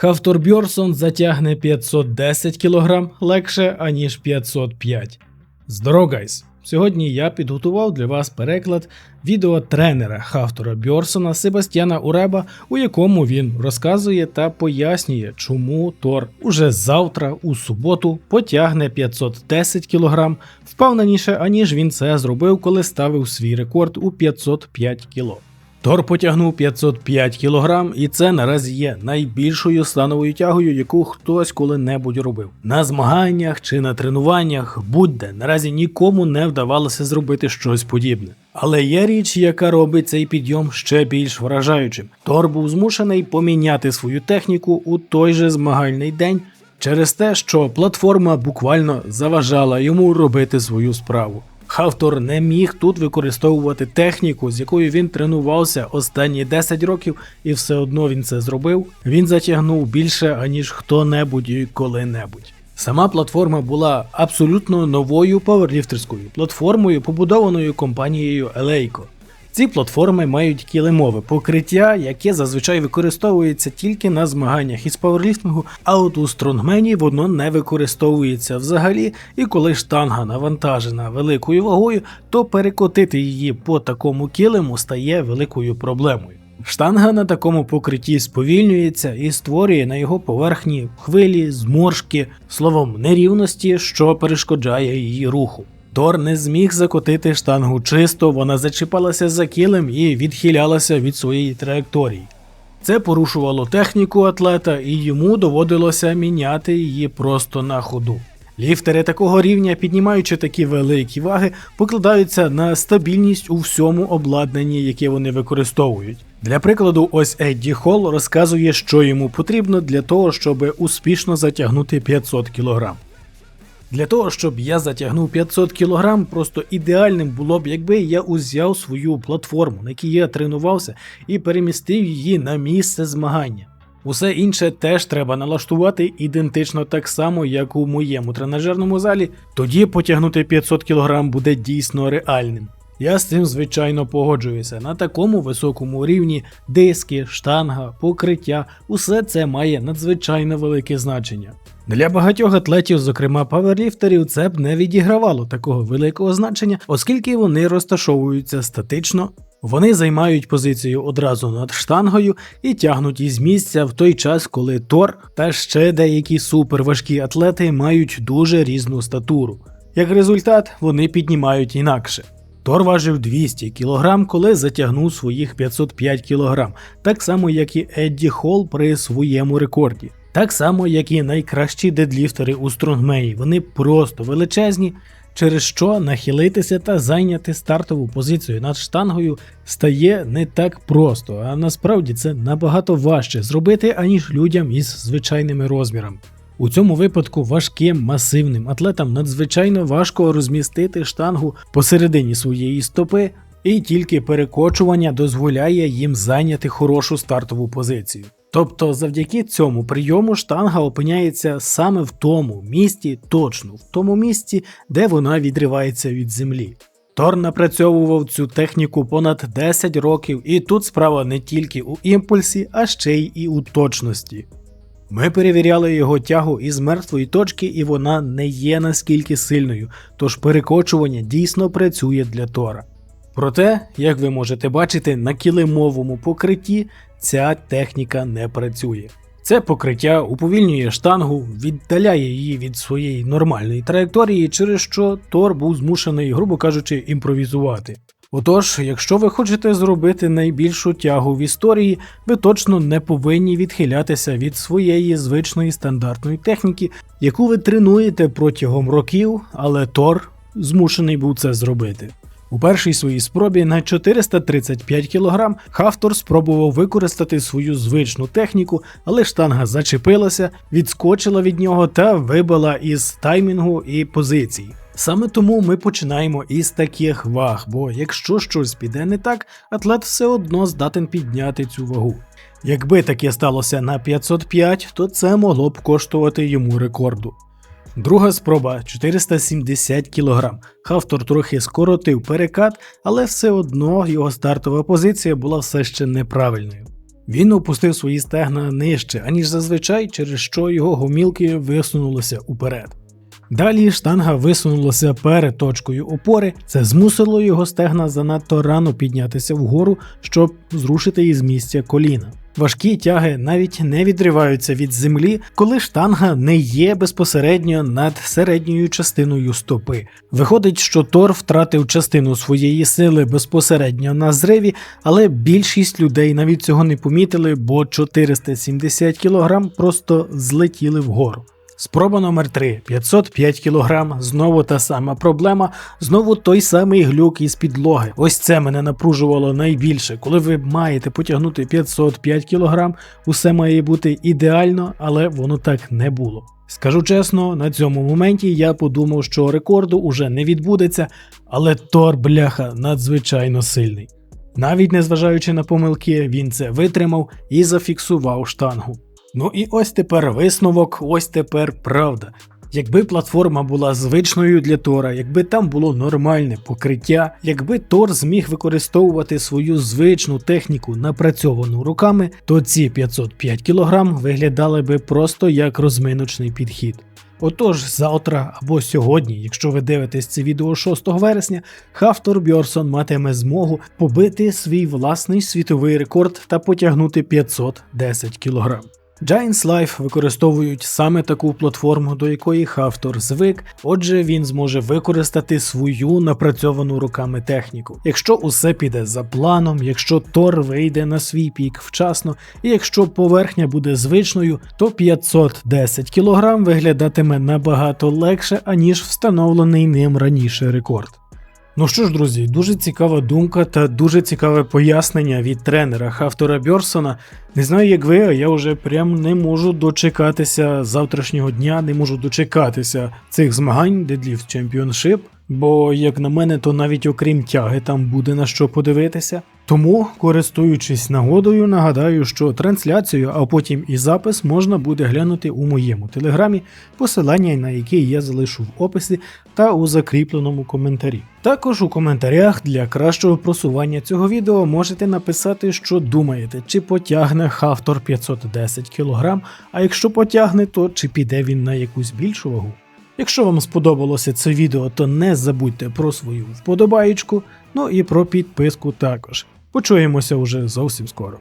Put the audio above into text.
Хавтор Бьорсон затягне 510 кг легше, аніж 505. Здорово, гайс! Сьогодні я підготував для вас переклад відео тренера Хавтора Бьорсона Себастьяна Уреба, у якому він розказує та пояснює, чому Тор уже завтра, у суботу, потягне 510 кг впевненіше, аніж він це зробив, коли ставив свій рекорд у 505 кг. Тор потягнув 505 кг, і це наразі є найбільшою становою тягою, яку хтось коли-небудь робив. На змаганнях чи на тренуваннях, будь-де наразі нікому не вдавалося зробити щось подібне. Але є річ, яка робить цей підйом ще більш вражаючим. Тор був змушений поміняти свою техніку у той же змагальний день через те, що платформа буквально заважала йому робити свою справу. Хавтор не міг тут використовувати техніку, з якою він тренувався останні 10 років, і все одно він це зробив. Він затягнув більше, аніж хто-небудь і коли-небудь. Сама платформа була абсолютно новою паверліфтерською платформою, побудованою компанією Eleiko. Ці платформи мають килимове покриття, яке зазвичай використовується тільки на змаганнях із паверліфтингу, а от у стронгмені воно не використовується взагалі, і коли штанга навантажена великою вагою, то перекотити її по такому килиму стає великою проблемою. Штанга на такому покритті сповільнюється і створює на його поверхні хвилі, зморшки, словом, нерівності, що перешкоджає її руху. Тор не зміг закотити штангу чисто, вона зачіпалася за килим і відхилялася від своєї траєкторії. Це порушувало техніку атлета, і йому доводилося міняти її просто на ходу. Ліфтери такого рівня, піднімаючи такі великі ваги, покладаються на стабільність у всьому обладнанні, яке вони використовують. Для прикладу, ось Едді Холл розказує, що йому потрібно для того, щоб успішно затягнути 500 кг. Для того, щоб я затягнув 500 кг, просто ідеальним було б, якби я узяв свою платформу, на якій я тренувався, і перемістив її на місце змагання. Усе інше теж треба налаштувати ідентично так само, як у моєму тренажерному залі, тоді потягнути 500 кг буде дійсно реальним. Я з цим звичайно погоджуюся. На такому високому рівні диски, штанга, покриття усе це має надзвичайно велике значення. Для багатьох атлетів, зокрема паверліфтерів, це б не відігравало такого великого значення, оскільки вони розташовуються статично, вони займають позицію одразу над штангою і тягнуть із місця в той час, коли Тор та ще деякі суперважкі атлети мають дуже різну статуру. Як результат, вони піднімають інакше. Тор важив 200 кг, коли затягнув своїх 505 кг, так само як і Едді Холл при своєму рекорді. Так само, як і найкращі дедліфтери у стронгмені, вони просто величезні, через що нахилитися та зайняти стартову позицію над штангою стає не так просто, а насправді це набагато важче зробити, аніж людям із звичайними розмірами. У цьому випадку важким масивним атлетам надзвичайно важко розмістити штангу посередині своєї стопи, і тільки перекочування дозволяє їм зайняти хорошу стартову позицію. Тобто, завдяки цьому прийому штанга опиняється саме в тому місці, точно в тому місці, де вона відривається від землі. Тор напрацьовував цю техніку понад 10 років, і тут справа не тільки у імпульсі, а ще й і у точності. Ми перевіряли його тягу із мертвої точки, і вона не є наскільки сильною, тож перекочування дійсно працює для Тора. Проте, як ви можете бачити, на килимовому покритті ця техніка не працює. Це покриття уповільнює штангу, віддаляє її від своєї нормальної траєкторії, через що Тор був змушений, грубо кажучи, імпровізувати. Отож, якщо ви хочете зробити найбільшу тягу в історії, ви точно не повинні відхилятися від своєї звичної стандартної техніки, яку ви тренуєте протягом років, але Тор змушений був це зробити. У першій своїй спробі на 435 кг Хафтор спробував використати свою звичну техніку, але штанга зачепилася, відскочила від нього та вибила із таймінгу і позицій. Саме тому ми починаємо із таких ваг, бо якщо щось піде не так, атлет все одно здатен підняти цю вагу. Якби таке сталося на 505, то це могло б коштувати йому рекорду. Друга спроба 470 кг. Хавтор трохи скоротив перекат, але все одно його стартова позиція була все ще неправильною. Він опустив свої стегна нижче, аніж зазвичай, через що його гомілки висунулися уперед. Далі штанга висунулася перед точкою опори, це змусило його стегна занадто рано піднятися вгору, щоб зрушити із місця коліна. Важкі тяги навіть не відриваються від землі, коли штанга не є безпосередньо над середньою частиною стопи. Виходить, що Тор втратив частину своєї сили безпосередньо на зриві, але більшість людей навіть цього не помітили, бо 470 кг просто злетіли вгору. Спроба номер 3 505 кг, знову та сама проблема, знову той самий глюк із підлоги. Ось це мене напружувало найбільше. Коли ви маєте потягнути 505 кг, усе має бути ідеально, але воно так не було. Скажу чесно, на цьому моменті я подумав, що рекорду уже не відбудеться, але Тор бляха надзвичайно сильний. Навіть незважаючи на помилки, він це витримав і зафіксував штангу. Ну і ось тепер висновок, ось тепер правда. Якби платформа була звичною для Тора, якби там було нормальне покриття, якби Тор зміг використовувати свою звичну техніку, напрацьовану руками, то ці 505 кг виглядали би просто як розминочний підхід. Отож, завтра або сьогодні, якщо ви дивитесь це відео 6 вересня, Хафтор Бьорсон матиме змогу побити свій власний світовий рекорд та потягнути 510 кг. Giants Life використовують саме таку платформу, до якої Хафтор звик, отже, він зможе використати свою напрацьовану руками техніку. Якщо усе піде за планом, якщо Тор вийде на свій пік вчасно, і якщо поверхня буде звичною, то 510 кг виглядатиме набагато легше, аніж встановлений ним раніше рекорд. Ну що ж, друзі, дуже цікава думка та дуже цікаве пояснення від тренера Хафтора Бьорсона. Не знаю, як ви, а я вже прям не можу дочекатися завтрашнього дня, не можу дочекатися цих змагань Deadlift Championship, бо, як на мене, то навіть окрім тяги там буде на що подивитися. Тому, користуючись нагодою, нагадаю, що трансляцію, а потім і запис можна буде глянути у моєму телеграмі, посилання на який я залишу в описі та у закріпленому коментарі. Також у коментарях для кращого просування цього відео можете написати, що думаєте, чи потягне Хавтор 510 кг, а якщо потягне, то чи піде він на якусь більшу вагу. Якщо вам сподобалося це відео, то не забудьте про свою вподобаєчку, ну і про підписку також. Почуємося уже зовсім скоро.